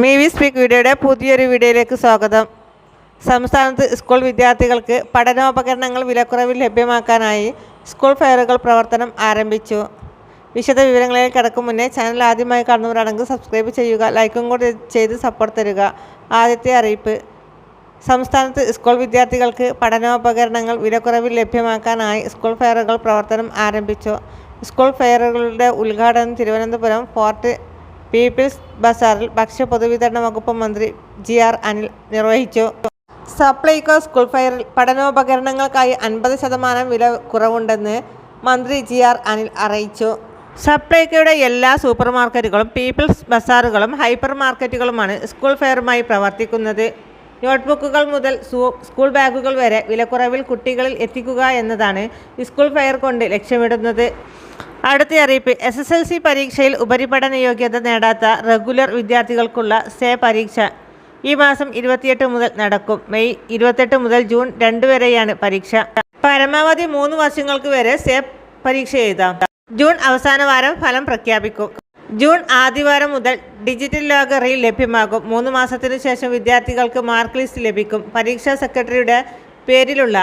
Me V speak വീഡിയോയുടെ പുതിയൊരു വീഡിയോയിലേക്ക് സ്വാഗതം. സംസ്ഥാനത്ത് സ്കൂൾ വിദ്യാർത്ഥികൾക്ക് പഠനോപകരണങ്ങൾ വിലക്കുറവിൽ ലഭ്യമാക്കാനായി സ്കൂൾ ഫെയറുകൾ പ്രവർത്തനം ആരംഭിച്ചു. വിശദ വിവരങ്ങളിലേക്ക് കിടക്കും മുന്നേ ചാനൽ ആദ്യമായി കാണുന്നവരാണെങ്കിൽ സബ്സ്ക്രൈബ് ചെയ്യുക ലൈക്കും കൂടി ചെയ്ത് സപ്പോർട്ട് തരിക. ആദ്യത്തെ അറിയിപ്പ്. സംസ്ഥാനത്ത് സ്കൂൾ വിദ്യാർത്ഥികൾക്ക് പഠനോപകരണങ്ങൾ വിലക്കുറവിൽ ലഭ്യമാക്കാനായി സ്കൂൾ ഫെയറുകൾ പ്രവർത്തനം ആരംഭിച്ചു. സ്കൂൾ ഫെയറുകളുടെ ഉദ്ഘാടനം തിരുവനന്തപുരം ഫോർട്ട് പീപ്പിൾസ് ബസാറിൽ ഭക്ഷ്യ പൊതുവിതരണ വകുപ്പ് മന്ത്രി ജി ആർ അനിൽ നിർവഹിച്ചു. സപ്ലൈകോ സ്കൂൾ ഫെയറിൽ പഠനോപകരണങ്ങൾക്കായി അൻപത് ശതമാനം വില കുറവുണ്ടെന്ന് മന്ത്രി ജി ആർ അനിൽ അറിയിച്ചു. സപ്ലൈകോയുടെ എല്ലാ സൂപ്പർ മാർക്കറ്റുകളും പീപ്പിൾസ് ബസാറുകളും ഹൈപ്പർ മാർക്കറ്റുകളുമാണ് സ്കൂൾ ഫെയറുമായി പ്രവർത്തിക്കുന്നത്. നോട്ട്ബുക്കുകൾ മുതൽ സ്കൂൾ ബാഗുകൾ വരെ വിലക്കുറവിൽ കുട്ടികളിൽ എത്തിക്കുക എന്നതാണ് സ്കൂൾ ഫെയർ കൊണ്ട് ലക്ഷ്യമിടുന്നത്. അടുത്ത അറിയിപ്പ്. എസ് എസ് എൽ സി പരീക്ഷയിൽ ഉപരിപഠന യോഗ്യത നേടാത്ത റെഗുലർ വിദ്യാർത്ഥികൾക്കുള്ള സേ പരീക്ഷ ഈ മാസം ഇരുപത്തിയെട്ട് മുതൽ നടക്കും. മെയ് ഇരുപത്തെട്ട് മുതൽ ജൂൺ രണ്ട് വരെയാണ് പരീക്ഷ. പരമാവധി മൂന്ന് വർഷങ്ങൾക്ക് വരെ സേ പരീക്ഷ എഴുതാം. ജൂൺ അവസാന വാരം ഫലം പ്രഖ്യാപിക്കും. ജൂൺ ആദ്യവാരം മുതൽ ഡിജിറ്റൽ ലോഗറിയിൽ ലഭ്യമാകും. മൂന്ന് മാസത്തിനു ശേഷം വിദ്യാർത്ഥികൾക്ക് മാർക്ക് ലിസ്റ്റ് ലഭിക്കും. പരീക്ഷാ സെക്രട്ടറിയുടെ പേരിലുള്ള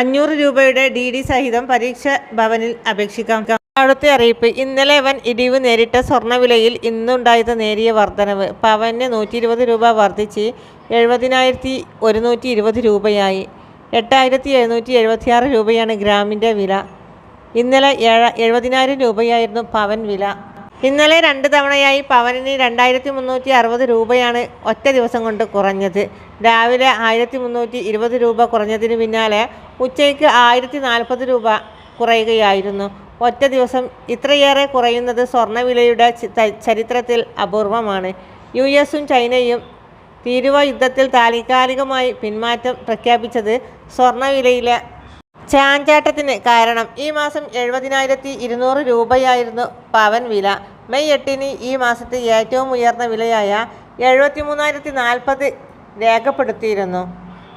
അഞ്ഞൂറ് രൂപയുടെ ഡി ഡി സഹിതം പരീക്ഷ ഭവനിൽ അപേക്ഷിക്കാം. അടുത്ത അറിയിപ്പ്. ഇന്നലെ വൻ ഇടിവ് നേരിട്ട സ്വർണവിലയിൽ ഇന്നുണ്ടായത് നേരിയ വർധനവ്. പവന് നൂറ്റി ഇരുപത് രൂപ വർദ്ധിച്ച് എഴുപതിനായിരത്തി ഒരുന്നൂറ്റി ഇരുപത് രൂപയായി. എട്ടായിരത്തി എഴുന്നൂറ്റി എഴുപത്തിയാറ് രൂപയാണ് ഗ്രാമിന്റെ വില. ഇന്നലെ ഏഴ എഴുപതിനായിരം രൂപയായിരുന്നു പവൻ വില. ഇന്നലെ രണ്ട് തവണയായി പവനിന് രണ്ടായിരത്തി മുന്നൂറ്റി അറുപത് രൂപയാണ് ഒറ്റ ദിവസം കൊണ്ട് കുറഞ്ഞത്. രാവിലെ ആയിരത്തി മുന്നൂറ്റി ഇരുപത് രൂപ കുറഞ്ഞതിന് പിന്നാലെ ഉച്ചയ്ക്ക് ആയിരത്തി നാൽപ്പത് രൂപ കുറയുകയായിരുന്നു. ഒറ്റ ദിവസം ഇത്രയേറെ കുറയുന്നത് സ്വർണവിലയുടെ ചരിത്രത്തിൽ അപൂർവമാണ്. യു എസും ചൈനയും തീരുവ യുദ്ധത്തിൽ താൽക്കാലികമായി പിന്മാറ്റം പ്രഖ്യാപിച്ചത് സ്വർണവിലയിലെ ചാഞ്ചാട്ടത്തിന് കാരണം ഈ മാസം എഴുപതിനായിരത്തി ഇരുന്നൂറ് രൂപയായിരുന്നു പവൻ വില. മെയ് എട്ടിന് ഈ മാസത്തെ ഏറ്റവും ഉയർന്ന വിലയായ എഴുപത്തി മൂന്നായിരത്തി നാൽപ്പത് രേഖപ്പെടുത്തിയിരുന്നു.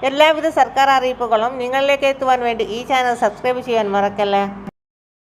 എല്ലാവിധ സർക്കാർ അറിയിപ്പുകളും നിങ്ങളിലേക്ക് എത്തുവാൻ വേണ്ടി ഈ ചാനൽ സബ്സ്ക്രൈബ് ചെയ്യാൻ മറക്കല്ലേ?